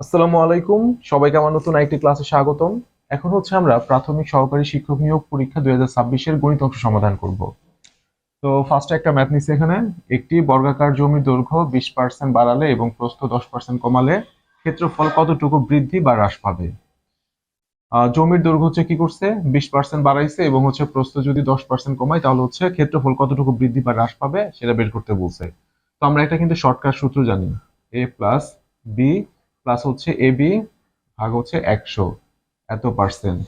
আসসালামু আলাইকুম। সবাইকে আমার নতুন আইটি ক্লাসে স্বাগতম। এখন হচ্ছে আমরা প্রাথমিক সহকারী শিক্ষক নিয়োগ পরীক্ষা দুই হাজার ছাব্বিশের গণিত অংশ সমাধান করব। তো ফার্স্টে একটা ম্যাথ নিচ্ছি এখানে। একটি বর্গাকার জমির দৈর্ঘ্য বিশ পার্সেন্ট বাড়ালে এবং প্রস্থ দশ পার্সেন্ট কমালে ক্ষেত্রফল কতটুকু বৃদ্ধি বা হ্রাস পাবে? জমির দৈর্ঘ্য হচ্ছে কি করছে? বিশ পার্সেন্ট বাড়াইছে এবং হচ্ছে প্রস্থ যদি দশ পার্সেন্ট কমায় তাহলে হচ্ছে ক্ষেত্রফল কতটুকু বৃদ্ধি বা হ্রাস পাবে সেটা বের করতে বলছে। তো আমরা এটা কিন্তু শর্টকাট সূত্র জানি। এ প্লাস বি প্লাস হচ্ছে এ বি ভাগ হচ্ছে একশো এত পার্সেন্ট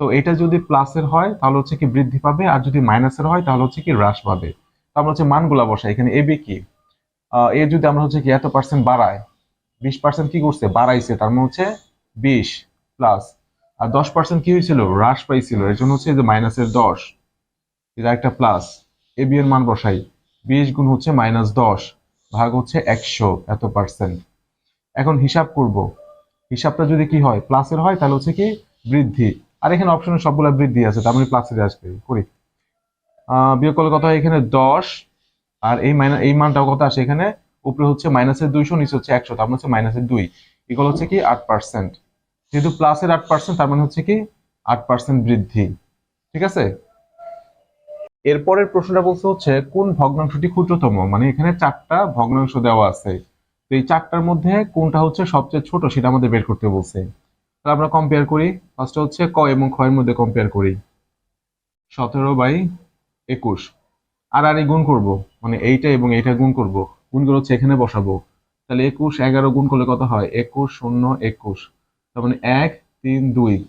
তো এটা যদি প্লাসের হয়, তাহলে হচ্ছে কি বৃদ্ধি পাবে, আর যদি মাইনাসের হয়, তাহলে হচ্ছে কি হ্রাস পাবে। তো আমরা হচ্ছে মানগুলা বসাই, এখানে এ বি কি? এ যদি আমরা হচ্ছে কি এত পার্সেন্ট বাড়ায় বিশ পার্সেন্ট কি করছে? বাড়াইছে, তার মানে হচ্ছে বিশ প্লাস আর দশ পার্সেন্ট কি হয়েছিল? হ্রাস পাইছিল এর জন্য হচ্ছে যে মাইনাসের দশ, এটা একটা প্লাস এ বি এর মান বসাই, বিশ গুণ হচ্ছে মাইনাস দশ, ভাগ হচ্ছে একশো এত পার্সেন্ট এখন হিসাব করব। হিসাবটা যদি কি হয় প্লাসের হয়, তাহলে হচ্ছে কি বৃদ্ধি। আর এখানে অপশনে সবগুলা বৃদ্ধি আছে, তার মানে প্লাসের আসবে। করি। বিয়োগ করলে কত হয়? এখানে দশ। আর এই মাইনাস এই মানটাও কত আসে এখানে? উপরে হচ্ছে মাইনাসের দুইশো, নিচে হচ্ছে একশো, তার মানে হচ্ছে মাইনাসের দুই। ইকুয়াল হচ্ছে কি আট পার্সেন্ট যেহেতু প্লাসের আট পার্সেন্ট তার মানে হচ্ছে কি আট পার্সেন্ট বৃদ্ধি। ঠিক আছে? এরপরের প্রশ্নটা বলছে হচ্ছে, কোন ভগ্নাংশটি ক্ষুদ্রতম? মানে এখানে চারটা ভগ্নাংশ দেওয়া আছে। তো এই চারটার মধ্যে কোনটা হচ্ছে সবচেয়ে ছোট সেটা আমাদের বের করতে বলছে। তাহলে আমরা কম্পেয়ার করি। ফার্স্ট হচ্ছে ক এবং খ এর মধ্যে কম্পেয়ার করি। সতেরো বাই একুশ। আর আর গুণ করব। মানে এইটা এবং এইটা গুণ করব। গুণ করে হচ্ছে এখানে বসাবো। তাহলে একুশ, এগারো গুণ করলে কত হয়? একুশ শূন্য একুশ। তার মানে এক, তিন, দুই।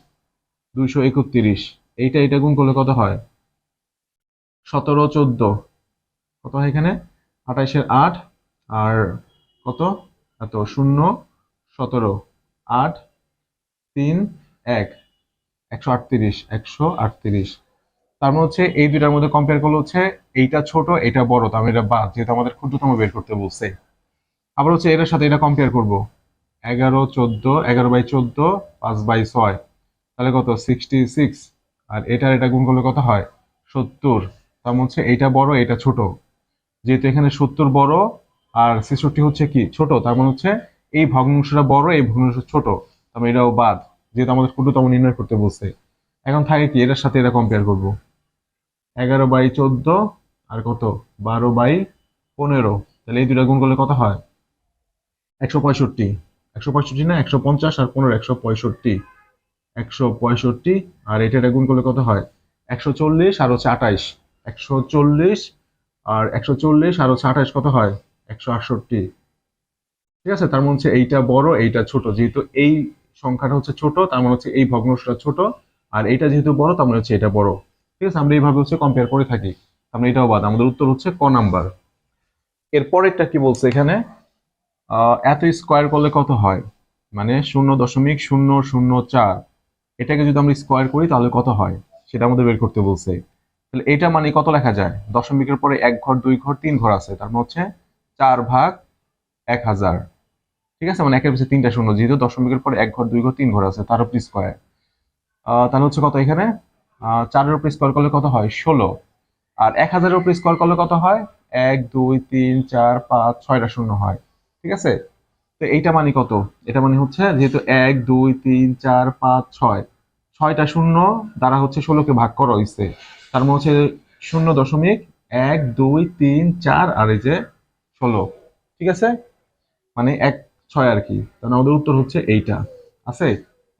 দুইশো একত্রিশ। এইটা এইটা গুণ করলে কত হয়? সতেরো, চোদ্দ। কত হয় এখানে? আঠাইশের আট। আর কত? এত, শূন্য, সতেরো, আট, তিন, এক, একশো আটত্রিশ একশো আটত্রিশ। তার মানে হচ্ছে এই দুইটার মধ্যে কম্পেয়ার করলে হচ্ছে এইটা ছোট এটা বড়, তার মানে এটা বাদ, যেহেতু আমাদের ক্ষুদ্রতম বের করতে বলছে। আবার হচ্ছে এটার সাথে এটা কম্পেয়ার করব। এগারো, চোদ্দ, এগারো বাই চোদ্দ, পাঁচ বাই ছয়। তাহলে কত? সিক্সটি সিক্স আর এটার এটা গুণ করলে কত হয়? সত্তর। তার মানে হচ্ছে এইটা বড় এটা ছোট। যেহেতু এখানে সত্তর বড় আর ছেষট্টি হচ্ছে কি? ছোট, তার মানে হচ্ছে এই ভগ্নাংশটা বড়, এই ভগ্নাংশ ছোট। তার মানে এটাও বাদ, যেহেতু আমাদের ক্ষুদ্রতম নির্ণয় করতে বলছে। এখন থাকে কি, এটার সাথে এটা কম্পেয়ার করব। এগারো বাই চোদ্দ, আর কত? বারো বাই পনেরো। তাহলে এই দুটা গুণ করলে কত হয়? একশো পঁয়ষট্টি। একশো পঁয়ষট্টি না, একশো পঞ্চাশ আর পনেরো, একশো পঁয়ষট্টি। একশো পঁয়ষট্টি, আর এটা এটা গুণ করলে কত হয়? একশো চল্লিশ আর হচ্ছে আঠাইশ। একশো চল্লিশ আর একশো চল্লিশ আর হচ্ছে আঠাইশ কত হয়? একশো আটষট্টি। ঠিক আছে? তার মানে হচ্ছে এইটা বড়, এইটা ছোট। যেহেতু এই সংখ্যাটা হচ্ছে ছোট, তার মানে হচ্ছে এই ভগ্নাংশটা ছোট, আর এইটা যেহেতু বড়, তার মানে হচ্ছে এটা বড়। ঠিক আছে? আমরা এইভাবে হচ্ছে কম্পেয়ার করে থাকি। তার মানে এটাও বাদ। আমাদের উত্তর হচ্ছে ক নাম্বার। এরপরেরটা কি বলছে এখানে? এত স্কোয়ার করলে কত হয়? মানে শূন্য দশমিক শূন্য শূন্য চার। এটাকে যদি আমরা স্কোয়ার করি, তাহলে কত হয়? সেটা আমাদের বের করতে বলছে। তাহলে এটা মানে কত লেখা যায়? দশমিকের পরে এক ঘর, দুই ঘর, তিন ঘর আছে। তার মানে হচ্ছে চার ভাগ এক হাজার। ঠিক আছে? মানে একের পিছনে তিনটা শূন্য। যেহেতু দশমিকের পর এক ঘর, দুই ঘর, তিন ঘর আছে তার উপর স্কোয়ার তাহলে হচ্ছে কত এখানে? চারের উপর স্কোয়ার করলে কত হয়? ষোলো। আর এক হাজারের উপর স্কোয়ার করলে কত হয়? এক, দুই, তিন, চার, পাঁচ, ছয়টা শূন্য হয়। ঠিক আছে? তো এইটা মানে কত? এটা মানে হচ্ছে যেহেতু এক, দুই, তিন, চার, পাঁচ, ছয়। ছয়টা শূন্য দ্বারা হচ্ছে ষোলোকে ভাগ করা হয়েছে তার মানে হচ্ছে শূন্য দশমিক এক, দুই, তিন, চার। আর এই যে ষোলো, ঠিক আছে? মানে এক, ছয় আর কি। তাহলে আমাদের উত্তর হচ্ছে এইটা। আছে?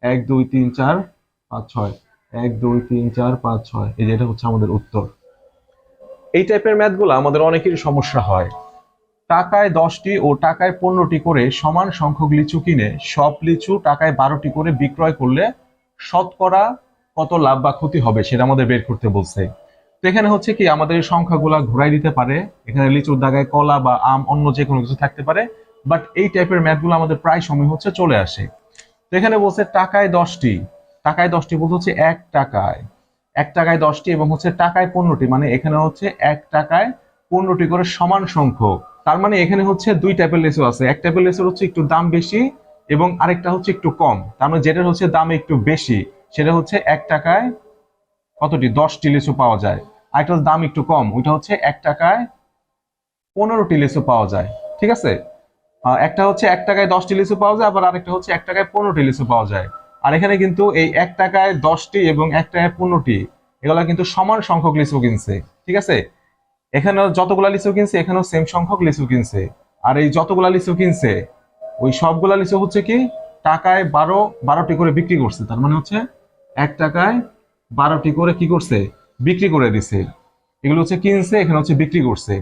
এক, দুই, তিন, চার, পাঁচ, ছয়। এক, দুই, তিন, চার, পাঁচ, ছয়। এই যে এটা হচ্ছে আমাদের উত্তর। এই টাইপের ম্যাথগুলো আমাদের অনেকেরই সমস্যা হয়। টাকায় দশটি ও টাকায় পনেরোটি করে সমান সংখ্যক লিচু কিনে সব লিচু টাকায় বারোটি করে বিক্রয় করলে শতকরা কত লাভ বা ক্ষতি হবে সেটা আমাদের বের করতে বলছে। এখানে হচ্ছে কি আমাদের সংখ্যাগুলা ঘুরাই দিতে পারে। এখানে লিচুর দাগায় কলা বা আম অন্য যে কোনো কিছু থাকতে পারে। বাট এই টাইপের ম্যাথগুলো আমাদের প্রায় সময় হচ্ছে চলে আসে। তো এখানে বলছে টাকায় দশটি। টাকায় দশটি বলতে হচ্ছে এক টাকায়। এক টাকায় দশটি এবং হচ্ছে টাকায় পনেরোটি। মানে এখানে হচ্ছে এক টাকায় পনেরোটি করে সমান সংখ্যক। তার মানে এখানে হচ্ছে দুই টাইপের লেসু আছে। এক টাইপের লেসুর হচ্ছে একটু দাম বেশি এবং আরেকটা হচ্ছে একটু কম। তার মানে যেটা হচ্ছে দাম একটু বেশি, সেটা হচ্ছে এক টাকায় কতটি? দশটি লিচু পাওয়া যায়। আরেকটার দাম একটু কম, ওইটা হচ্ছে এক টাকায় পনেরোটি লিচু পাওয়া যায়, ঠিক আছে? একটা হচ্ছে এক টাকায় দশটি লিচু পাওয়া যায়, আবার আরেকটা হচ্ছে এক টাকায় পনেরোটি লিচু পাওয়া যায়। আর এখানে কিন্তু এই এক টাকায় দশটি এবং এক টাকায় পনেরোটি, এগুলা কিন্তু সমান সংখ্যক লিচু কিনছে, ঠিক আছে? এখানে যতগুলা লিচু কিনছে, এখানেও সেম সংখ্যক লিচু কিনছে। আর এই যতগুলা লিচু কিনছে, ওই সবগুলা লিচু হচ্ছে কি? টাকায় বারো, বারোটি করে বিক্রি করছে, তার মানে হচ্ছে এক টাকায় বারোটি করে কি করছে? বিক্রি করে দিছে। এগুলো হচ্ছে কিনছে, এখানে হচ্ছে বিক্রি করছে।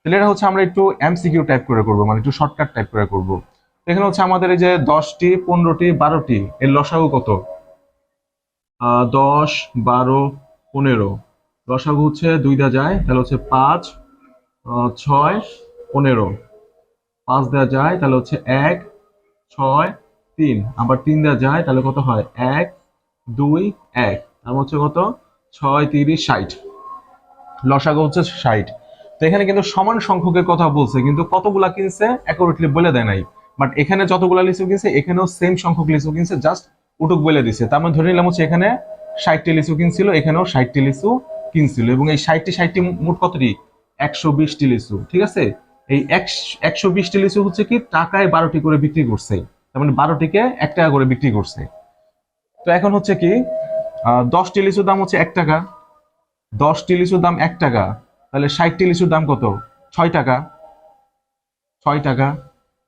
তাহলে এটা হচ্ছে আমরা একটু এমসিকিউ টাইপ করে করব মানে একটু শর্টকাট টাইপ করে করব। এখানে হচ্ছে আমাদের এই যে দশটি, পনেরোটি, বারোটি, এর লসাগু কত? দশ, বারো, পনেরো। লসাগু হচ্ছে দুই দেওয়া যায়, তাহলে হচ্ছে পাঁচ ছয়, পনেরো। পাঁচ দেওয়া যায়, তাহলে হচ্ছে এক, ছয়, তিন। আবার তিন দেওয়া যায়, তাহলে কত হয়? এক, দুই, এক। হচ্ছে কত? ছয় তিরিশ ষাট। লসাগু হচ্ছে ষাট। তো এখানে কিন্তু সমান সংখ্যকের কথা বলছে, কিন্তু কতগুলা কিনছে অ্যাকুরেটলি বলে দেয় নাই। বাট এখানে যতগুলা লিচু কিনছে, এখানেও সেম সংখ্যক লিচু কিনছে জাস্ট উটুক বলে দিছে। তার মানে ধরে নিলাম হচ্ছে এখানে ষাটটি লিচু কিনছিল, এখানেও ষাটটি লিচু কিনছিল। এবং এই ষাটটি ষাটটি মোট কতটি? একশো বিশটি লিচু, ঠিক আছে? এই একশো বিশটি লিচু হচ্ছে কি? টাকায় বারোটি করে বিক্রি করছে। তার মানে বারোটিকে এক টাকা করে বিক্রি করছে। তো এখন হচ্ছে কি? দশটি লিচুর দাম হচ্ছে এক টাকা। দশটি লিচুর দাম এক টাকা। তাহলে ষাটটি লিচুর দাম কত? ছয় টাকা। ছয় টাকা।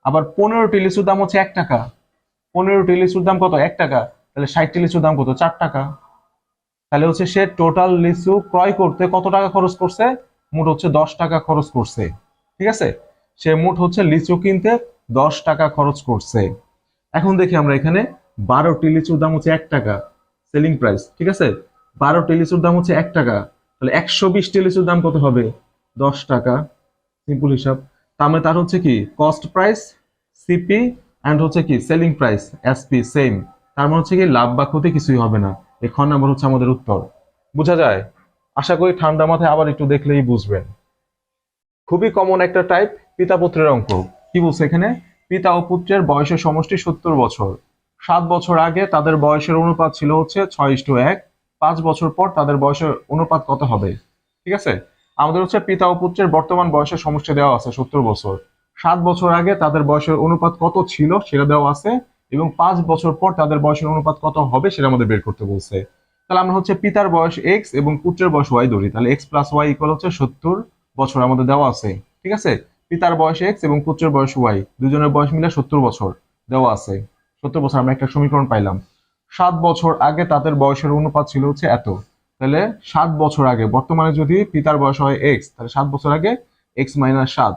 আবার পনেরোটি লিচুর দাম হচ্ছে এক টাকা। পনেরোটি লিচুর দাম কত? এক টাকা। তাহলে ষাটটি লিচুর দাম কত? চার টাকা। তাহলে হচ্ছে সে টোটাল লিচু ক্রয় করতে কত টাকা খরচ করছে? মোট হচ্ছে দশ টাকা খরচ করছে। ঠিক আছে? সে মোট হচ্ছে লিচু কিনতে দশ টাকা খরচ করছে। এখন দেখি আমরা এখানে বারোটি লিচুর দাম হচ্ছে এক টাকা। সেলিং প্রাইস ঠিক আছে? বারো লিচুর দাম হচ্ছে এক টাকা। তাহলে একশো বিশ লিচুর দাম কত হবে? দশ টাকা। সিম্পল হিসাব। তার মানে তার হচ্ছে কি? কস্ট প্রাইস সিপি অ্যান্ড হচ্ছে কি? সেলিং প্রাইস এসপি সেম তার মানে হচ্ছে কি, লাভ বা ক্ষতি কিছুই হবে না। এই খ নাম্বার হচ্ছে আমাদের উত্তর। বোঝা যায়? আশা করি ঠান্ডা মাথায় আবার একটু দেখলেই বুঝবেন। খুবই কমন একটা টাইপ পিতা পুত্রের অঙ্ক। কি বলছে এখানে? পিতা ও পুত্রের বয়সের সমষ্টি সত্তর বছর। সাত বছর আগে তাদের বয়সের অনুপাত ছিল হচ্ছে ছয় ইস্টু এক। পাঁচ বছর পর তাদের বয়সের অনুপাত কত হবে? ঠিক আছে? আমাদের হচ্ছে পিতা ও পুত্রের বর্তমান বয়সের সমষ্টি দেওয়া আছে সত্তর বছর। সাত বছর আগে তাদের বয়সের অনুপাত কত ছিল সেটা দেওয়া আছে এবং পাঁচ বছর পর তাদের বয়সের অনুপাত কত হবে সেটা আমাদের বের করতে বলছে। তাহলে আমরা হচ্ছে পিতার বয়স এক্স এবং পুত্রের বয়স ওয়াই ধরি। তাহলে এক্স প্লাস ওয়াই ইকুয়াল হচ্ছে সত্তর বছর আমাদের দেওয়া আছে। ঠিক আছে? পিতার বয়স এক্স এবং পুত্রের বয়স ওয়াই দুজনের বয়স মিলে সত্তর বছর দেওয়া আছে। সত্তর বছর আমরা একটা সমীকরণ পাইলাম। সাত বছর আগে তাদের বয়সের অনুপাত ছিল হচ্ছে এত। তাহলে সাত বছর আগে, বর্তমানে যদি পিতার বয়স হয় এক্স তাহলে সাত বছর আগে এক্স মাইনাস সাত।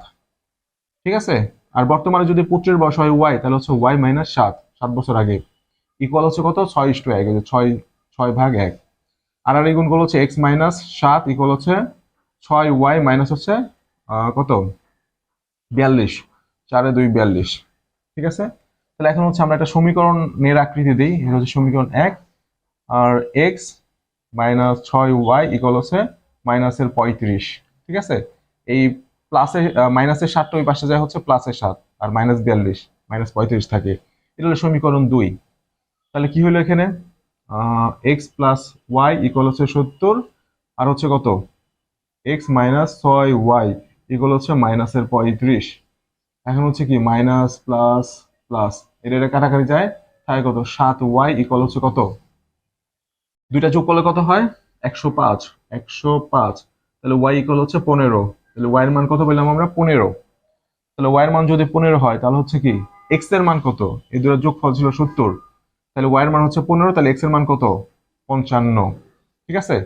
ঠিক আছে? আর বর্তমানে যদি পুত্রের বয়স হয় ওয়াই তাহলে হচ্ছে ওয়াই মাইনাস সাত সাত বছর আগে। ইকুয়াল হচ্ছে কত? ছয় ইস্টু এক ছয় ছয় ভাগ এক। আর আর এই গুণগুলো হচ্ছে এক্স মাইনাস সাত ইকুয়াল হচ্ছে ছয় ওয়াই মাইনাস হচ্ছে কত? বিয়াল্লিশ। চারে দুই বিয়াল্লিশ। ঠিক আছে? তাহলে এখন হচ্ছে আমরা একটা সমীকরণ নের আকৃতি দিই। এটা হচ্ছে সমীকরণ এক, আর এক্স মাইনাস ছয় ওয়াই ইকল হচ্ছে মাইনাসের পঁয়ত্রিশ, ঠিক আছে? এই প্লাসে মাইনাসের সাতটা ওই পাশে যায় হচ্ছে প্লাসের সাত, আর মাইনাস বিয়াল্লিশ মাইনাস পঁয়ত্রিশ থাকে। এটা হলো সমীকরণ দুই। তাহলে কি হলো এখানে? এক্স প্লাস ওয়াই ইকল হচ্ছে সত্তর, আর হচ্ছে কত? এক্স মাইনাস ছয় ওয়াই ইকুয়াল হচ্ছে মাইনাসের পঁয়ত্রিশ। এখন হচ্ছে কি? মাইনাস প্লাস প্লাস এটা এটা কাটাকাটি যায়। তাই কত? সাত ওয়াই ইকুয়াল হচ্ছে কত? দুইটা যোগ করলে কত হয়? একশো পাঁচ। একশো পাঁচ। তাহলে ওয়াই ইকুয়াল হচ্ছে পনেরো। তাহলে ওয়াই এর মান কত পেলাম আমরা? পনেরো। তাহলে ওয়াই এর মান যদি পনেরো হয়, তাহলে হচ্ছে কি? এক্সের মান কত? এই দুটো যোগফল ছিল সত্তর। তাহলে ওয়াই এর মান হচ্ছে পনেরো, তাহলে এক্সের মান কত? পঞ্চান্ন। ঠিক আছে?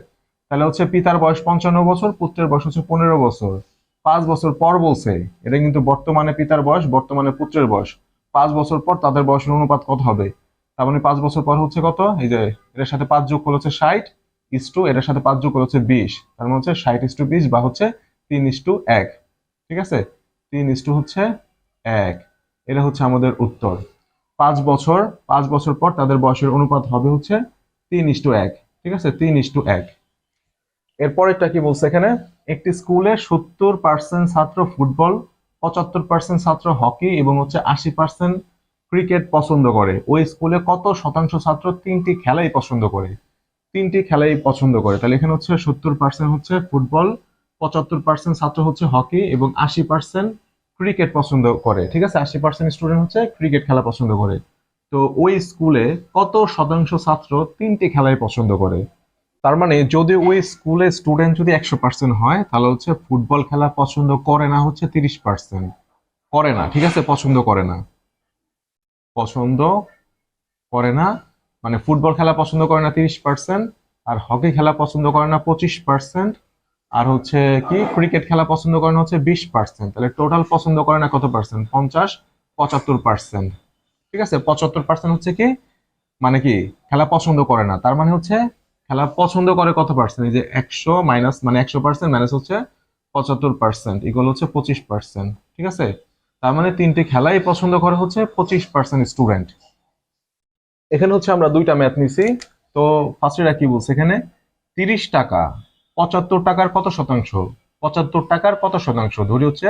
তাহলে হচ্ছে পিতার বয়স পঞ্চান্ন বছর, পুত্রের বয়স হচ্ছে পনেরো বছর। পাঁচ বছর পর বলছে। এটা কিন্তু বর্তমানে পিতার বয়স, বর্তমানে পুত্রের বয়স। পাঁচ বছর পর তাদের বয়সের অনুপাত কত হবে? তার মানে পাঁচ বছর পর হচ্ছে কত? এই যে, এটার সাথে পাঁচ যোগ করলে হচ্ছে ষাট ইস টু এটার সাথে পাঁচ যোগ করলে হচ্ছে বিশ। তার মানে হচ্ছে ষাট ইস টু বিশ বা হচ্ছে তিন ইস টু এক। ঠিক আছে? তিন ইস টু হচ্ছে এক। এটা হচ্ছে আমাদের উত্তর। পাঁচ বছর পাঁচ বছর পর তাদের বয়সের অনুপাত হবে হচ্ছে তিন ইস টু এক। ঠিক আছে? তিন ইস টু এক। এরপরেরটা কি বলছে এখানে? একটি স্কুলে সত্তর পার্সেন্ট ছাত্র ফুটবল পঁচাত্তর পার্সেন্ট ছাত্র হকি এবং হচ্ছে আশি পার্সেন্ট ক্রিকেট পছন্দ করে। ওই স্কুলে কত শতাংশ ছাত্র তিনটি খেলাই পছন্দ করে? তিনটি খেলাই পছন্দ করে। তাহলে এখানে হচ্ছে সত্তর পার্সেন্ট হচ্ছে ফুটবল, পঁচাত্তর পার্সেন্ট ছাত্র হচ্ছে হকি এবং আশি পার্সেন্ট ক্রিকেট পছন্দ করে। ঠিক আছে? আশি পার্সেন্ট স্টুডেন্ট হচ্ছে ক্রিকেট খেলা পছন্দ করে। তো ওই স্কুলে কত শতাংশ ছাত্র তিনটি খেলাই পছন্দ করে? তার মানে যদি ওই স্কুলে স্টুডেন্ট যদি একশো পার্সেন্ট হয়, তাহলে হচ্ছে ফুটবল খেলা পছন্দ করে না হচ্ছে তিরিশ পার্সেন্ট করে না, ঠিক আছে? পছন্দ করে না। পছন্দ করে না মানে ফুটবল খেলা পছন্দ করে না তিরিশ পার্সেন্ট আর হকি খেলা পছন্দ করে না পঁচিশ পার্সেন্ট আর হচ্ছে কি ক্রিকেট খেলা পছন্দ করে না হচ্ছে বিশ পার্সেন্ট তাহলে টোটাল পছন্দ করে না কত পার্সেন্ট পঞ্চাশ, পঁচাত্তর পার্সেন্ট ঠিক আছে? পঁচাত্তর পার্সেন্ট হচ্ছে কি? মানে কি? খেলা পছন্দ করে না। তার মানে হচ্ছে খেলা পছন্দ করে কত পার্সেন্ট এই যে একশো মাইনাস মানে একশো পার্সেন্ট মাইনাস হচ্ছে পঁচাত্তর পার্সেন্ট এগুলো হচ্ছে পঁচিশ পার্সেন্ট ঠিক আছে? তার মানে তিনটি খেলাই পছন্দ করে হচ্ছে পঁচিশ পার্সেন্ট স্টুডেন্ট এখানে হচ্ছে আমরা দুইটা ম্যাথ নিছি। তো ফার্স্টেরা কি বলছে এখানে? তিরিশ টাকা, পঁচাত্তর টাকার কত শতাংশ? পঁচাত্তর টাকার কত শতাংশ? ধরি হচ্ছে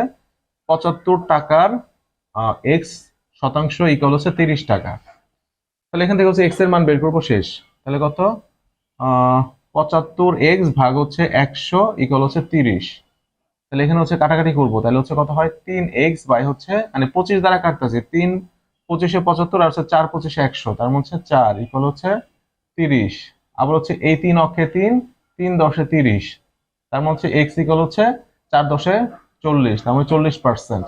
পঁচাত্তর টাকার এক্স শতাংশ ইকাল হচ্ছে তিরিশ টাকা। তাহলে এখান থেকে হচ্ছে এক্সের মান বের করব শেষ। তাহলে কত? পঁচাত্তর এক্স ভাগ হচ্ছে একশো ইকাল হচ্ছে তিরিশ। তাহলে এখানে হচ্ছে কাটাকাটি করব। তাহলে হচ্ছে কত হয়? তিন এক্স বাই হচ্ছে মানে পঁচিশ দ্বারা কাটতেছে। তিন পঁচিশে পঁচাত্তর আর হচ্ছে চার পঁচিশে একশো। তার মধ্যে হচ্ছে চার ইকুয়াল হচ্ছে তিরিশ। আবার হচ্ছে এই তিন অক্ষে তিন তিন দশে তিরিশ। তার মধ্যে হচ্ছে এক্স ইকুয়াল হচ্ছে চার দশে চল্লিশ। তার মানে চল্লিশ পার্সেন্ট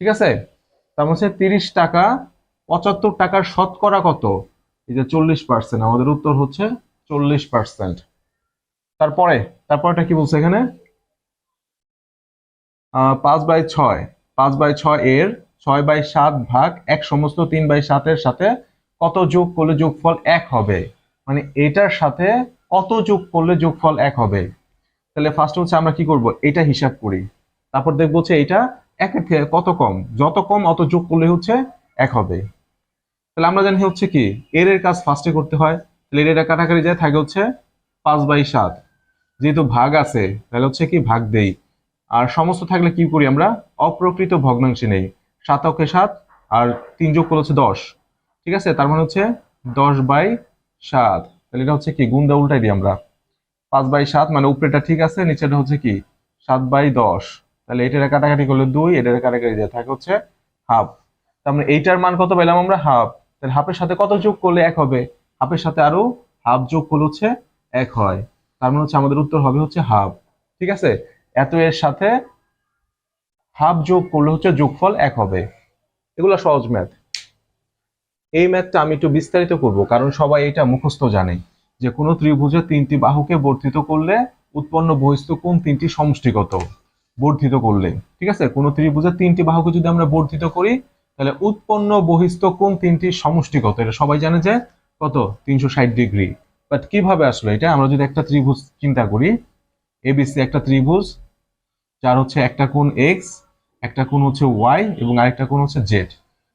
ঠিক আছে? তার মধ্যে তিরিশ টাকা, পঁচাত্তর টাকার শতকরা কত? এই যে চল্লিশ পার্সেন্ট আমাদের উত্তর হচ্ছে চল্লিশ পার্সেন্ট তারপরে, তারপরটা কি বলছে এখানে? পাঁচ বাই ছয়। পাঁচ বাই ছয় এর ছয় বাই সাত ভাগ এক সমস্ত তিন বাই সাতের সাথে কত যোগ করলে যোগফল এক হবে? মানে এটার সাথে কত যোগ করলে যোগফল এক হবে? তাহলে ফার্স্ট হচ্ছে আমরা কি করব? এটা হিসাব করি। তারপর দেখব হচ্ছে এটা একের থেকে কত কম? যত কম, অত যোগ করলে হচ্ছে এক হবে। তাহলে আমরা জানি হচ্ছে কি, এর এর কাজ ফার্স্টে করতে হয়। তাহলে এটা কাটাকাটি যায়, থাকে হচ্ছে পাঁচ বাই সাত। যেহেতু ভাগ আছে, তাহলে হচ্ছে কি ভাগ দেই। আর সমস্ত থাকলে কি করি আমরা? অপ্রকৃত ভগ্নাংশে নেই। সাত অক্ষে সাত, আর তিন যোগ করলে হচ্ছে দশ। ঠিক আছে? তার মানে হচ্ছে দশ বাই সাত। তাহলে এটা হচ্ছে কি? গুণ দা উল্টাই দিই আমরা। পাঁচ বাই সাত মানে উপরেটা ঠিক আছে, নিচেটা হচ্ছে কি? সাত বাই দশ। তাহলে এটার কাটাকাটি করলে দুই, এটার কাটাকাটি দিয়ে থাকে হচ্ছে হাফ। তার মানে এইটার মান কত পেলাম আমরা? হাফ। তাহলে হাফের সাথে কত যোগ করলে এক হবে? হাফের সাথে আরও হাফ যোগ করলে হচ্ছে এক হয়। তার মানে হচ্ছে আমাদের উত্তর হবে হচ্ছে হাফ। ঠিক আছে? এত এর সাথে হাফ যোগ করলে হচ্ছে যোগফল এক হবে। এগুলো সহজ ম্যাথ। এই ম্যাথটা আমি একটু বিস্তারিত করব, কারণ সবাই এটা মুখস্থ জানে যে কোনো ত্রিভুজের তিনটি বাহুকে বর্ধিত করলে উৎপন্ন বহিস্থ কোণ তিনটি সমষ্টিগত বর্ধিত করলে। ঠিক আছে? কোনো ত্রিভুজের তিনটি বাহুকে যদি আমরা বর্ধিত করি, তাহলে উৎপন্ন বহিস্থ কোণ তিনটি সমষ্টিগত। এটা সবাই জানে যে কত? তিনশো ষাট ডিগ্রি। বাট কীভাবে আসলো এটা? আমরা যদি একটা ত্রিভুজ চিন্তা করি এবিসি একটা ত্রিভুজ, যার হচ্ছে একটা কোণ এক্স একটা কোণ হচ্ছে ওয়াই এবং আরেকটা কোণ হচ্ছে জেড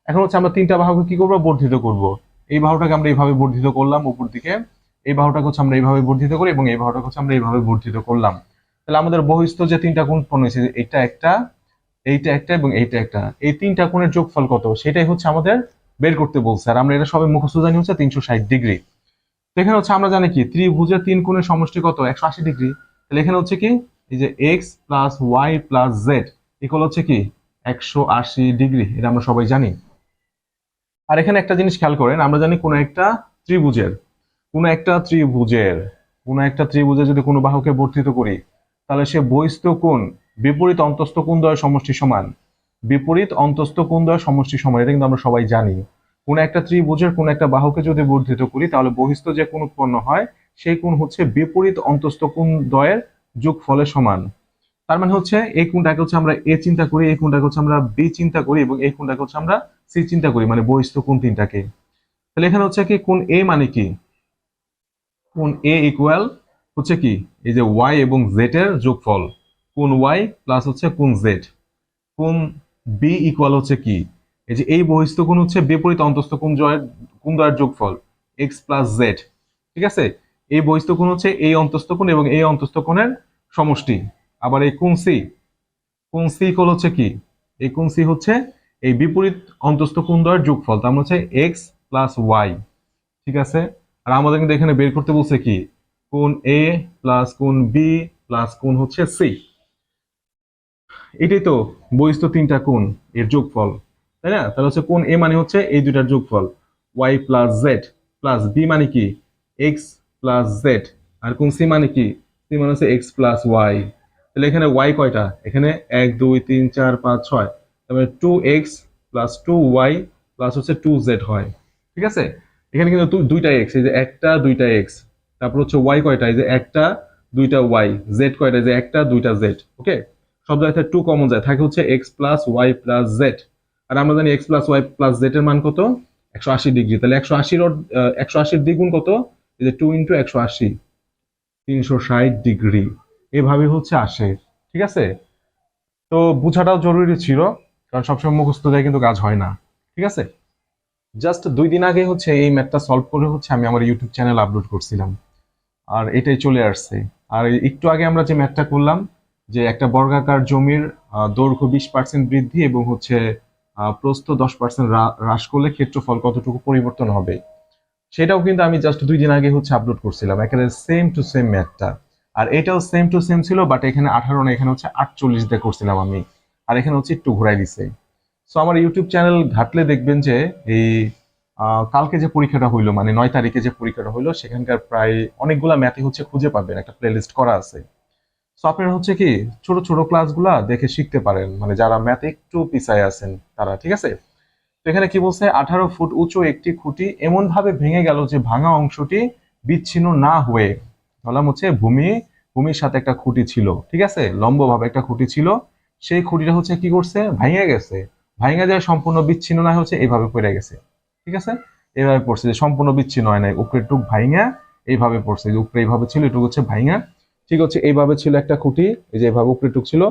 এখন হচ্ছে আমরা তিনটা বাহুকে কি করব? বর্ধিত করব। এই বাহুটাকে আমরা এইভাবে বর্ধিত করলাম উপর দিকে, এই বাহুটাকে হচ্ছে আমরা এইভাবে বর্ধিত করি, এবং এই বাহুটাকে হচ্ছে আমরা এইভাবে বর্ধিত করলাম। তাহলে আমাদের বহিস্থ যে তিনটা কোণ উৎপন্ন হয়েছে এটা একটা, এইটা একটা, এবং এইটা একটা। এই তিনটা কোণের যোগফল কত? সেটাই হচ্ছে আমাদের বের করতে বলছে। আর আমরা এটা সবাই মুখস্থ জানি হচ্ছে তিনশো ষাট ডিগ্রি। এখানে হচ্ছে আমরা জানি কি? ত্রিভুজের তিন কোণের সমষ্টি কত? একশো আশি ডিগ্রি। তাহলে এখানে হচ্ছে কি? এই যে x plus y plus z equal হচ্ছে কি? একশো আশি ডিগ্রি। এটা আমরা সবাই জানি। আর এখানে একটা জিনিস খেয়াল করেন, আমরা জানি কোনো একটা ত্রিভুজের, কোনো একটা ত্রিভুজের, কোনো একটা ত্রিভুজের যদি কোনো বাহুকে বর্ধিত করি, তাহলে সে বহিস্থ কোণ, বিপরীত অন্তস্থ কোণ দ্বয়ের সমষ্টি সমান। বিপরীত অন্তস্থ কোণ সমষ্টি সমান এটা কিন্তু আমরা সবাই জানি। কোন একটা ত্রিভুজের কোন একটা বাহুকে যদি বর্ধিত করি, তাহলে বহিস্থ যে কোণ উৎপন্ন হয়, সেই কোণ হচ্ছে বিপরীত অন্তস্থ কোণ দ্বয়ের যোগফলের সমান। তার মানে হচ্ছে এই কোণটাকে হচ্ছে আমরা এ চিন্তা করি, এই কোণটাকে হচ্ছে আমরা বি চিন্তা করি, এবং এই কোণটাকে হচ্ছে আমরা সি চিন্তা করি মানে বহিস্থ কোণ তিনটাকে। তাহলে এখানে হচ্ছে কি, কোণ এ মানে কি? কোণ এ ইকুয়াল হচ্ছে কি? এই যে ওয়াই এবং জেড এর যোগফল। কোণ ওয়াই প্লাস হচ্ছে কোণ জেড। কোণ বি ইকুয়াল হচ্ছে কি? এই যে এই বহিস্থ কোণ হচ্ছে বিপরীত অন্তস্থ কোণ জয়ের কোণ দ্বয়ের যোগফল? এক্স প্লাস জেড ঠিক আছে? এই বহিস্থ কোণ হচ্ছে এই অন্তস্থ কোণ এবং এই অন্তস্থ কোণের সমষ্টি। আবার এই কোণ সি কোণ সি ইকুয়াল হচ্ছে কি? এই কোণ সি হচ্ছে এই বিপরীত অন্তস্থ কোণ দ্বয়ের যোগফল। তার মানে হচ্ছে এক্স প্লাস ওয়াই ঠিক আছে? আর আমাদের কিন্তু এখানে বের করতে বলছে কি? কোণ এ প্লাস কোণ বি প্লাস কোণ হচ্ছে সি এটাই তো, বহিস্থ তিনটা কোণ, এর যোগফল। তাই না? তাহলে হচ্ছে কোণ এ মানে হচ্ছে এই দুইটার যোগফল। Y plus z plus b মানে কি? এক্স প্লাস জেড আর কোন সি মানে কি? সি মানে হচ্ছে এক্স প্লাস ওয়াই তাহলে এখানে ওয়াই কয়টা? এখানে এক, দুই, তিন, চার, পাঁচ, ছয়। তারপরে two x plus two y plus হচ্ছে টু জেড হয়। ঠিক আছে? এখানে কিন্তু দুইটা এক্স এই যে একটা, দুইটা এক্স তারপর হচ্ছে ওয়াই কয়টা? এই যে একটা, দুইটা ওয়াই জেড কয়টা? এই যে একটা, দুইটা জেড ওকে সব জায়গায় টু কমন যায়। থাকে হচ্ছে x plus y plus z আর আমরা জানি x plus y plus z এর মান কত? একশো আশি ডিগ্রি তাহলে একশো আশির একশো আশির দ্বিগুণ কত? এই যে টু ইন্টু একশো আশি, তিনশো ষাট ডিগ্রি এভাবে হচ্ছে আসে। ঠিক আছে? তো বোঝাটাও জরুরি ছিল, কারণ সবসময় মুখস্থ দেয় কিন্তু কাজ হয় না। ঠিক আছে? জাস্ট দুই দিন আগে হচ্ছে এই ম্যাথটা সলভ করে হচ্ছে আমি আমার ইউটিউব চ্যানেল আপলোড করছিলাম। আর এটাই চলে আসছে। আর একটু আগে আমরা যে ম্যাথটা করলাম যে একটা বর্গাকার জমির দৈর্ঘ্য বিশ পার্সেন্ট বৃদ্ধি এবং হচ্ছে প্রস্থ দশ পার্সেন্ট হ্রাস করলে ক্ষেত্রফল কতটুকু পরিবর্তন হবে? সেটাও কিন্তু আমি জাস্ট দুই দিন আগে হচ্ছে আপলোড করছিলাম। একেবারে সেম টু সেম ম্যাথটা আর এটাও সেম টু সেম ছিল বাট এখানে আঠারো না, এখানে হচ্ছে আটচল্লিশ দিয়ে করছিলাম আমি। আর এখানে হচ্ছে একটু ঘুরাই দিছে। সো আমার ইউটিউব চ্যানেল ঘাটলে দেখবেন যে, এই কালকে যে পরীক্ষাটা হইল মানে নয় তারিখে যে পরীক্ষাটা হইল, সেখানকার প্রায় অনেকগুলা ম্যাথই হচ্ছে খুঁজে পাবেন। একটা প্লেলিস্ট করা আছে। সো আপনারা হচ্ছে কি, ছোট ছোট ক্লাসগুলা দেখে শিখতে পারেন। মানে যারা ম্যাথে একটু পিছায় আছেন, তারা, ঠিক আছে? তো এখানে কি বলছে, আঠারো ফুট উঁচু একটি খুঁটি এমন ভাবে ভেঙে গেল যে ভাঙা অংশটি বিচ্ছিন্ন না হয়ে বললাম হচ্ছে, ভূমি, ভূমির সাথে একটা খুঁটি ছিল, ঠিক আছে? লম্বভাবে একটা খুঁটি ছিল। সেই খুঁটিটা হচ্ছে কি করছে? ভাঙে গেছে। ভাঙে যায়, সম্পূর্ণ বিচ্ছিন্ন না হচ্ছে এইভাবে পড়ে গেছে। ঠিক আছে? এইভাবে পড়ছে যে সম্পূর্ণ বিচ্ছিন্ন হয় নাই। উপরের টুক ভাইঙা এইভাবে পড়ছে যে উপরে এইভাবে ছিল, এটুকু হচ্ছে ভাইঙা ঠিক হচ্ছে এইভাবে ছিল একটা খুঁটি, এই যে এইভাবে উপরে টুক ছিল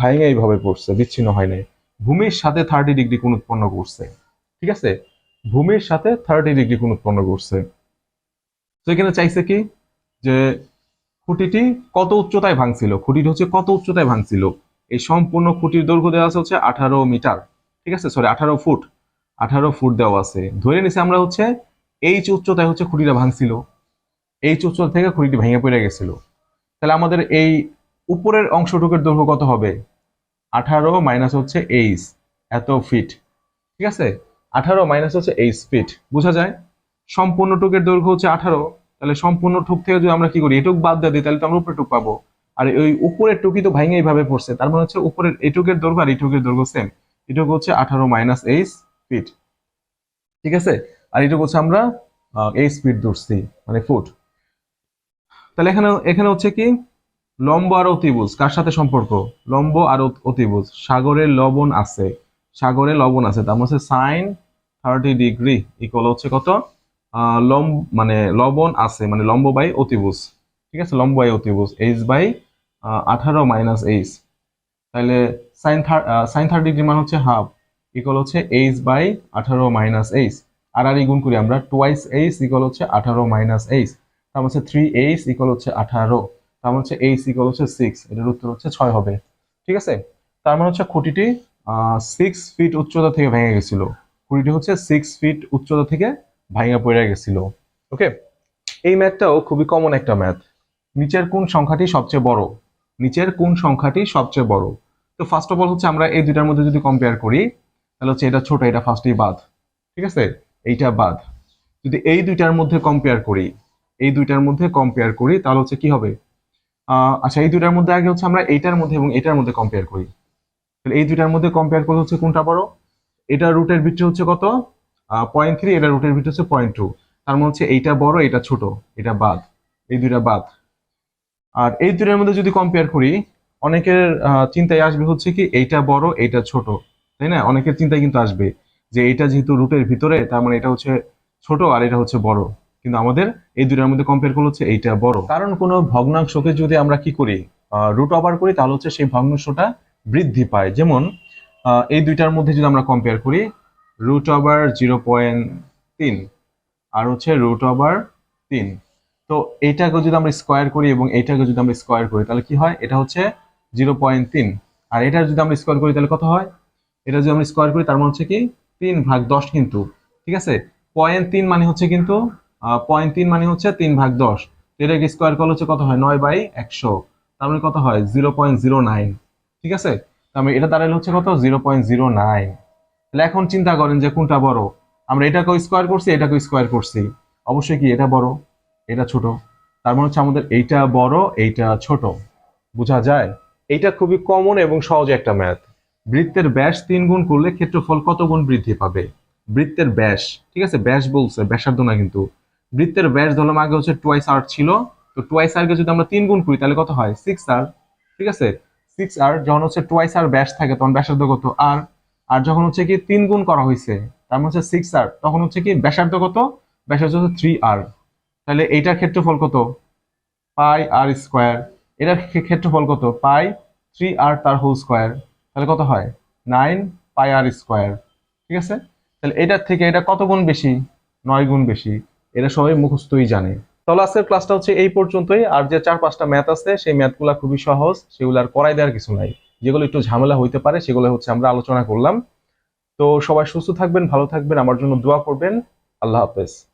ভাইঙা এইভাবে পড়ছে, বিচ্ছিন্ন হয় নাই। ভূমির সাথে থার্টি ডিগ্রি কোণ উৎপন্ন করছে, ঠিক আছে? ভূমির সাথে থার্টি ডিগ্রি কোণ উৎপন্ন করছে। তো এখানে চাইছে কি? যে খুঁটিটি কত উচ্চতায় ভাঙছিল? খুঁটিটি হচ্ছে কত উচ্চতায় ভাঙছিল? এই সম্পূর্ণ খুঁটির দৈর্ঘ্য দেওয়া আছে হচ্ছে আঠারো মিটার, ঠিক আছে? সরি আঠারো ফুট আঠারো ফুট দেওয়া আছে। ধরে নিছি আমরা হচ্ছে এইচ উচ্চতায় হচ্ছে খুঁটিটা ভাঙছিল। এইচ উচ্চতা থেকে খুঁটিটি ভেঙে পড়ে গেছিল। তাহলে আমাদের এই উপরের অংশটুকুর দৈর্ঘ্য কত হবে? আঠারো মাইনাস হচ্ছে এইচ এত ফিট ঠিক আছে? আঠারো মাইনাস হচ্ছে এইচ ফিট বোঝা যায়? সম্পূর্ণ টুকের দৈর্ঘ্য হচ্ছে আঠারো, তাহলে সম্পূর্ণ টুক থেকে যদি আমরা কি করি, এটুক বাদ দিয়ে দিই, তাহলে তো আমরা উপরে টুক পাবো। আর ওই উপরের টুকি তো ভাঙে এইভাবে পড়ছে, তার মানে হচ্ছে উপরের এটুকের দৈর্ঘ্য আর এটুকের দৈর্ঘ্য সেম এটুকু হচ্ছে আঠারো মাইনাস এইচ ফিট ঠিক আছে? আর এটুকু হচ্ছে আমরা এইচ ফিট ধরছি মানে ফুট তাহলে এখানে এখানে হচ্ছে কি? লম্ব আর অতিভুজ কার সাথে সম্পর্ক? লম্ব আর অত- অতিভুজ সাগরের লবণ আছে। সাগরে লবণ আছে, তার মানে হচ্ছে সাইন থার্টি ডিগ্রি ইকুয়াল হচ্ছে কত? লম্ব মানে লবণ আছে মানে লম্ব বাই অতিভুজ ঠিক আছে? লম্ব বাই অতিভুজ এইচ বাই আঠারো মাইনাস এইচ তাহলে সাইন সাইন থার্টি ডিগ্রি মানে হচ্ছে হাফ ইকুয়াল হচ্ছে এইচ বাই আঠারো মাইনাস এইচ আর আর গুণ করি আমরা টোয়াইস এইচ ইকুয়াল হচ্ছে আঠারো মাইনাস এইচ তার মানে হচ্ছে থ্রি এইচ ইকুয়াল হচ্ছে আঠারো। তার মানে হচ্ছে এইচ ইকুয়াল হচ্ছে সিক্স এটার উত্তর হচ্ছে ছয় হবে। ঠিক আছে? তার মানে হচ্ছে খুঁটিটি সিক্স ফিট উচ্চতা থেকে ভেঙে গেছিল। খুঁটিটি হচ্ছে সিক্স ফিট উচ্চতা থেকে ভাঙা পড়ে গেছিল। ওকে এই ম্যাথটাও খুবই কমন একটা ম্যাথ নিচের কোন সংখ্যাটি সবচেয়ে বড়? নিচের কোন সংখ্যাটি সবচেয়ে বড়? তো ফার্স্ট অফ অল হচ্ছে আমরা এই দুইটার মধ্যে যদি কম্পেয়ার করি, তাহলে হচ্ছে এটা ছোট, এটা ফার্স্টেই বাদ। ঠিক আছে? এইটা বাদ। যদি এই দুইটার মধ্যে কম্পেয়ার করি এই দুইটার মধ্যে কম্পেয়ার করি, তাহলে হচ্ছে কি হবে? আচ্ছা এই দুইটার মধ্যে আগে হচ্ছে আমরা এইটার মধ্যে এবং এটার মধ্যে কম্পেয়ার করি। তাহলে এই দুইটার মধ্যে কম্পেয়ার করলে হচ্ছে কোনটা বড়? এটা রুটের ভিত্তি হচ্ছে কত? পয়েন্ট থ্রি এটা রুটের ভিত্তি হচ্ছে পয়েন্ট টু তার মানে হচ্ছে এইটা বড়, এটা ছোট, এটা বাদ, এই দুইটা বাদ। আর এই দুইটার মধ্যে যদি কম্পেয়ার করি, অনেকের চিন্তায় আসবে হচ্ছে কি, এইটা বড়, এইটা ছোট, তাই না? অনেকের চিন্তায় কিন্তু আসবে যে এইটা যেহেতু রুটের ভিতরে, তার মানে এটা হচ্ছে ছোট আর এটা হচ্ছে বড়। কিন্তু আমাদের এই দুইটার মধ্যে কম্পেয়ার করলে হচ্ছে এইটা বড়। কারণ কোনো ভগ্নাংশকে যদি আমরা কি করি রুট ওভার করি, তাহলে হচ্ছে সেই ভগ্নাংশটা বৃদ্ধি পায়। যেমন এই দুইটার মধ্যে যদি আমরা কম্পেয়ার করি রুট ওভার জিরো পয়েন্ট তিন আর হচ্ছে রুট ওভার তিন। তো এইটাকে যদি আমরা স্কোয়ার করি এবং এইটাকে যদি আমরা স্কোয়ার করি, তাহলে কি হয়? এটা হচ্ছে জিরো পয়েন্ট তিন। আর এটা যদি আমরা স্কোয়ার করি, তাহলে কত হয়? এটা যদি আমরা স্কোয়ার করি, তার মানে হচ্ছে কি? তিন ভাগ দশ কিন্তু। ঠিক আছে? পয়েন্ট তিন মানে হচ্ছে কিন্তু পয়েন্ট তিন মানে হচ্ছে তিন ভাগ দশ। এটাকে স্কোয়ার করলে হচ্ছে কত হয়? নয় বাই একশো। তার মানে কত হয়? জিরো পয়েন্ট জিরো নাইন ঠিক আছে? তাহলে এটা দাঁড়ালে হচ্ছে কত? জিরো পয়েন্ট জিরো নাইন তাহলে এখন চিন্তা করেন যে কোনটা বড়? আমরা এটাকেও স্কোয়ার করছি, এটাকেও স্কোয়ার করছি। অবশ্যই কি এটা বড়? এটা ছোট। তার মানে হচ্ছে আমাদের এইটা বড়, এইটা ছোট। বোঝা যায়? এইটা খুবই কমন এবং সহজ একটা ম্যাথ বৃত্তের ব্যাস তিন গুণ করলে ক্ষেত্রফল কত গুণ বৃদ্ধি পাবে? বৃত্তের ব্যাস। ঠিক আছে? ব্যাস বলছে, ব্যাসার্ধ না কিন্তু। বৃত্তের ব্যাস ধরলাম আগে হচ্ছে টুয়াইস আর ছিল। তো টুয়াইস আরকে যদি আমরা তিন গুণ করি, তাহলে কত হয়? সিক্স আর ঠিক আছে? সিক্স আর যখন হচ্ছে টুয়াইস আর ব্যাস থাকে, তখন ব্যাসার্ধ কত? আর আর যখন হচ্ছে কি তিন গুণ করা হয়েছে, তার মানে হচ্ছে সিক্স আর তখন হচ্ছে কি ব্যাসার্ধ কত? ব্যাসার্ধ হচ্ছে থ্রি আর তাহলে এইটার ক্ষেত্রফল কত? পাই আর স্কোয়ার এটার ক্ষে- ক্ষেত্রফল কত? পাই থ্রি আর তার হোল স্কোয়ার তাহলে কত হয়? নাইন পাই আর স্কোয়ার ঠিক আছে? তাহলে এটার থেকে এটা কত গুণ বেশি? নয় গুণ বেশি। এটা সবাই মুখস্থই জানে। তাহলে আজকের ক্লাসটা হচ্ছে এই পর্যন্তই। আর যে চার পাঁচটা ম্যাথ আছে, সেই ম্যাথগুলো খুবই সহজ, সেগুলো আর করাই দেওয়ার কিছু নাই। যেগুলো একটু ঝামেলা হইতে পারে, সেগুলো হচ্ছে আমরা আলোচনা করলাম। তো সবাই সুস্থ থাকবেন, ভালো থাকবেন, আমার জন্য দোয়া করবেন। আল্লাহ হাফেজ।